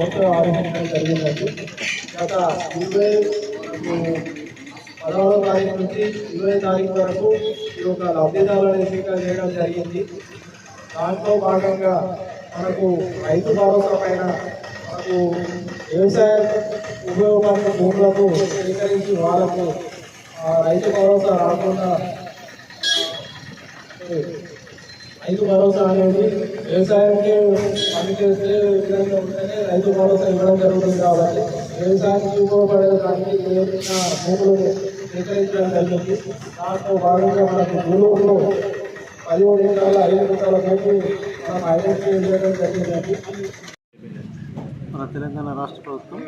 ఆరోపించడం జరిగిందండి గత ఇరవై పదహారో తారీఖు నుంచి ఇరవై తారీఖు వరకు ఈ యొక్క లబ్ధిదారుల ఎంపిక చేయడం జరిగింది. దాంట్లో భాగంగా మనకు రైతు భరోసా పైన మనకు వ్యవసాయ ఉపయోగపడే భూములకు స్వీకరించి వాళ్ళకు రైతు భరోసా రాకుండా రైతు భరోసా అనేది వ్యవసాయానికి పని చేస్తే విధంగా ఉంటేనే రైతు భరోసా ఇవ్వడం జరుగుతుంది కాబట్టి వ్యవసాయానికి ఉపయోగపడే దానికి భూములు సేకరించడం జరిగింది దాంట్లో భాగంగా మనకు భూములు పదిహేడు ఎకరాల ఐదు ఎకరాల భూమి మనం ఐడెంటిఫై చేయడం జరిగిందండి మన తెలంగాణ రాష్ట్ర ప్రభుత్వం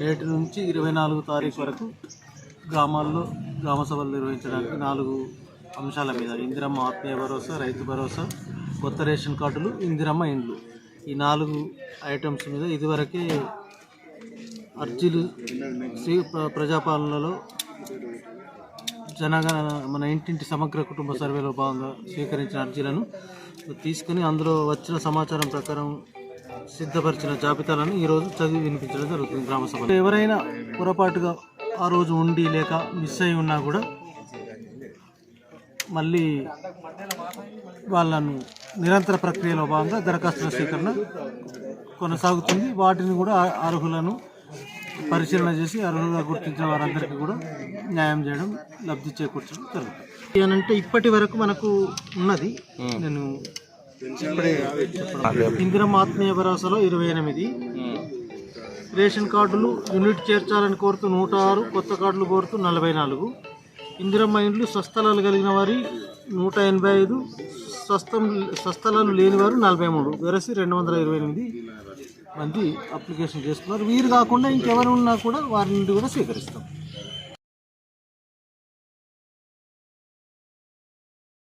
నేటి నుంచి ఇరవై నాలుగు తారీఖు వరకు గ్రామాల్లో గ్రామ సభలు నిర్వహించడానికి నాలుగు అంశాల మీద ఇందిరమ్మ ఆత్మీయ భరోసా రైతు భరోసా కొత్త రేషన్ కార్డులు ఇందిరమ్మ ఇండ్లు. ఈ నాలుగు ఐటమ్స్ మీద ఇదివరకే అర్జీలు ప్రజాపాలనలో జనగణ మన ఇంటింటి సమగ్ర కుటుంబ సర్వేలో భాగంగా స్వీకరించిన అర్జీలను తీసుకుని అందులో వచ్చిన సమాచారం ప్రకారం సిద్ధపరిచిన జాబితాలను ఈరోజు చదివి వినిపించడం జరుగుతుంది గ్రామ సభలో. ఎవరైనా పొరపాటుగా ఆ రోజు ఉండి లేక మిస్ అయి ఉన్నా కూడా మళ్ళీ వాళ్ళను నిరంతర ప్రక్రియలో భాగంగా దరఖాస్తుల స్వీకరణ కొనసాగుతుంది. వాటిని కూడా అర్హులను పరిశీలన చేసి అర్హులుగా గుర్తించిన వారందరికీ కూడా న్యాయం చేయడం లబ్ధి చేకూర్చడం జరుగుతుంది. అంటే ఇప్పటి వరకు మనకు ఉన్నది. నేను ఇప్పుడే ఇందిరమ్మ ఆత్మీయ భరోసాలో ఇరవై ఎనిమిది. రేషన్ కార్డులు యూనిట్ చేర్చాలని కోరుతూ నూట ఆరు కొత్త కార్డులు కోరుతూ నలభై నాలుగు. ఇందిరమ్మ ఇండ్లు స్వస్థలాలు కలిగిన వారి నూట ఎనభై ఐదు స్వస్థం స్వస్థలాలు లేని వారు నలభై మూడు. వెరసి రెండు వందల ఇరవై ఎనిమిది మంది అప్లికేషన్ చేసుకున్నారు వీరు కాకుండా ఇంకెవరు ఉన్నా కూడా వారి నుండి కూడా స్వీకరిస్తాం.